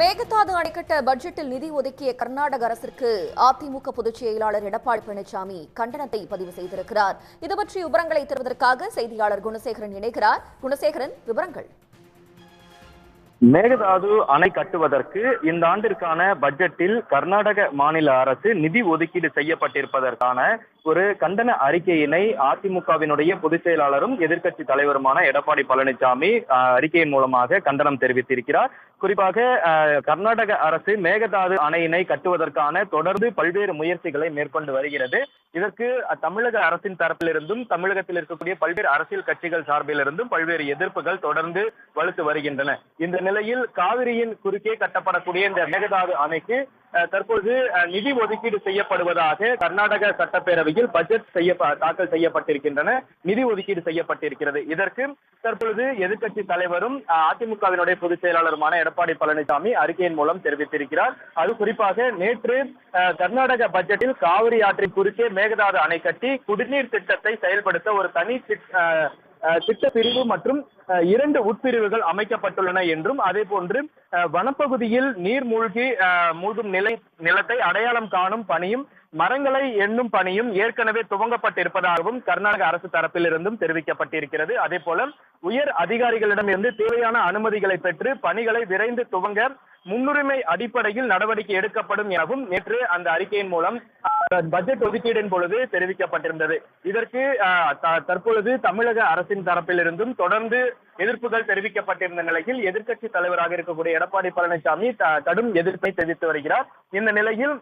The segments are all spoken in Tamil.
மேகதாது அணைக்கட்ட பட்ஜெட்டில் நிதி ஒதுக்கிய கர்நாடக அரசிற்கு அதிமுக பொதுச் செயலாளர் எடப்பாடி பழனிசாமி கண்டனத்தை பதிவு செய்திருக்கிறார். இது பற்றி விவரங்களை தருவதற்காக செய்தியாளர் குணசேகரன் இணைகிறார். குணசேகரன் விவரங்கள். மேகதாது அணை கட்டுவதற்கு இந்த ஆண்டிற்கான பட்ஜெட்டில் கர்நாடக மாநில அரசு நிதி ஒதுக்கீடு செய்யப்பட்டிருப்பதற்கான ஒரு கண்டன அறிக்கையினை அதிமுகவினுடைய பொதுச் செயலாளரும் எதிர்க்கட்சி தலைவருமான எடப்பாடி பழனிசாமி அறிக்கையின் மூலமாக கண்டனம் தெரிவித்திருக்கிறார். குறிப்பாக அஹ், கர்நாடக அரசு மேகதாது அணையினை கட்டுவதற்கான தொடர்ந்து பல்வேறு முயற்சிகளை மேற்கொண்டு வருகிறது. இதற்கு தமிழக அரசின் தரப்பிலிருந்தும் தமிழகத்தில் இருக்கக்கூடிய பல்வேறு அரசியல் கட்சிகள் சார்பிலிருந்தும் பல்வேறு எதிர்ப்புகள் தொடர்ந்து வலுத்து வருகின்றன. இந்த நிலையில் காவிரியின் குறுக்கே கட்டப்படக்கூடிய இந்த மேகதாது அணைக்கு தற்போது நிதி ஒதுக்கீடு செய்யப்படுவதாக கர்நாடக சட்டப்பேரவையில் பட்ஜெட் செய்ய தாக்கல் செய்யப்பட்டிருக்கின்றன. நிதி ஒதுக்கீடு செய்யப்பட்டிருக்கிறது. இதற்கு தற்பொழுது எதிர்க்கட்சி தலைவரும் அதிமுகவினுடைய பொதுச் செயலாளருமான எடப்பாடி பழனிசாமி அறிக்கையின் மூலம் தெரிவித்திருக்கிறார். அது குறிப்பாக நேற்று கர்நாடக பட்ஜெட்டில் காவிரி ஆற்றின் குறுக்கே மேகதாது அணை கட்டி குடிநீர் திட்டத்தை செயல்படுத்த ஒரு தனி திட்- திட்ட பிரிவு மற்றும் இரண்டு உட்பிரிவுகள் அமைக்கப்பட்டுள்ளன என்றும் அதே போன்று வனப்பகுதியில் நீர் மூழ்கி மூழ்கும் நிலை நிலத்தை அடையாளம் காணும் பணியும் மரங்களை எண்ணும் பணியும் ஏற்கனவே துவங்கப்பட்டிருப்பதாகவும் கர்நாடக அரசு தரப்பிலிருந்தும் தெரிவிக்கப்பட்டிருக்கிறது. அதே போல உயர் அதிகாரிகளிடமிருந்து தேவையான அனுமதிகளை பெற்று பணிகளை விரைந்து துவங்க முன்னுரிமை அடிப்படையில் நடவடிக்கை எடுக்கப்படும் எனவும் நேற்று அந்த அறிக்கையின் மூலம் பட்ஜெட் ஒதுக்கீடின் பொழுது தெரிவிக்கப்பட்டிருந்தது. இதற்கு தற்பொழுது தமிழக அரசின் தரப்பிலிருந்தும் தொடர்ந்து எதிர்ப்புகள் தெரிவிக்கப்பட்டிருந்த நிலையில் எதிர்க்கட்சி தலைவராக இருக்கக்கூடிய எடப்பாடி பழனிசாமி கடும் எதிர்ப்பை தெரிவித்து வருகிறார். இந்த நிலையில்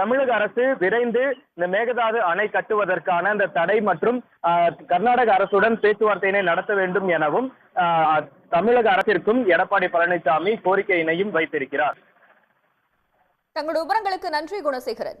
தமிழக அரசு விரைந்து இந்த மேகதாது அணை கட்டுவதற்கான அந்த தடை மற்றும் கர்நாடக அரசுடன் பேச்சுவார்த்தையினை நடத்த வேண்டும் எனவும் தமிழக அரசிற்கும் எடப்பாடி பழனிசாமி கோரிக்கையினையும் வைத்திருக்கிறார். தங்களுடைய விவரங்களுக்கு நன்றி குணசேகரன்.